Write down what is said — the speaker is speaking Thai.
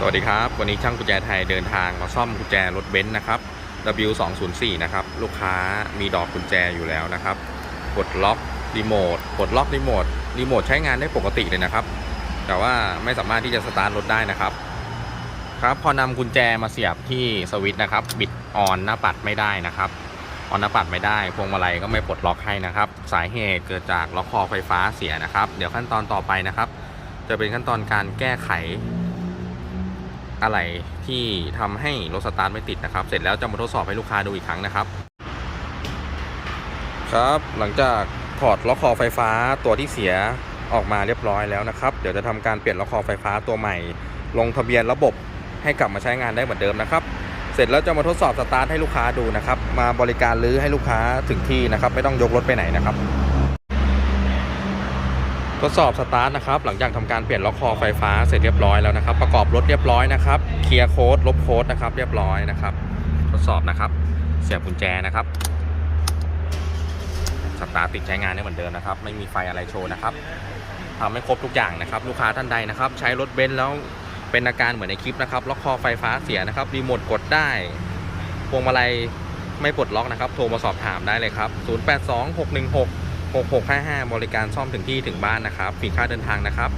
สวัสดีครับ วันนี้ช่างกุญแจไทยเดินทางมาซ่อมกุญแจรถเบนซ์นะครับ W204 นะครับ ลูกค้ามีดอกกุญแจอยู่แล้วนะครับกดล็อกรีโมทกดล็อกรีโมทรีโมทใช้งานได้ปกติเลยนะครับ แต่ว่าไม่สามารถที่จะสตาร์ทรถได้นะครับ ครับพอนำกุญแจมาเสียบที่สวิตช์นะครับ บิดออนหน้าปัดไม่ได้นะครับออนหน้าปัดไม่ได้พวงมาลัยก็ไม่ปลดล็อกให้นะครับ สาเหตุเกิดจากล็อกคอไฟฟ้าเสียนะครับ เดี๋ยวขั้นตอนต่อไปนะครับ จะเป็นขั้นตอนการแก้ไข อะไรที่ทำให้รถสตาร์ทไม่ติดนะครับ เสร็จแล้วจะมาทดสอบให้ลูกค้าดูอีกครั้งนะครับ ครับหลังจากถอดล็อกคอไฟฟ้าตัวที่เสียออกมาเรียบร้อยแล้วนะครับ เดี๋ยวจะทำการเปลี่ยนล็อกคอไฟฟ้าตัวใหม่ ลงทะเบียนระบบให้กลับมาใช้งานได้เหมือนเดิมนะครับ เสร็จแล้วจะมาทดสอบสตาร์ทให้ลูกค้าดูนะครับ มาบริการรื้อให้ลูกค้าถึงที่นะครับ ไม่ต้องยกรถไปไหนนะครับ ทดสอบสตาร์ทนะครับหลังจากทำการเปลี่ยนล็อกคอไฟฟ้าเสร็จเรียบร้อยแล้วนะครับ ประกอบรถเรียบร้อยนะครับเคลียร์โค้ดลบโค้ดนะครับเรียบร้อยนะครับ ทดสอบนะครับ เสียบกุญแจนะครับสตาร์ทติดใช้งานได้เหมือนเดิมนะครับ ไม่มีไฟอะไรโชว์นะครับทำให้ครบทุกอย่างนะครับ ลูกค้าท่านใดนะครับ ใช้รถเบนซ์แล้วเป็นอาการเหมือนในคลิปนะครับล็อกคอไฟฟ้าเสียนะครับรีโมทกดได้พวงมาลัยไม่ปลดล็อกนะครับ โทรมาสอบถามได้เลยครับ 082616 6655 บริการซ่อมถึงที่ถึงบ้านนะครับฟรีค่าเดินทางนะครับ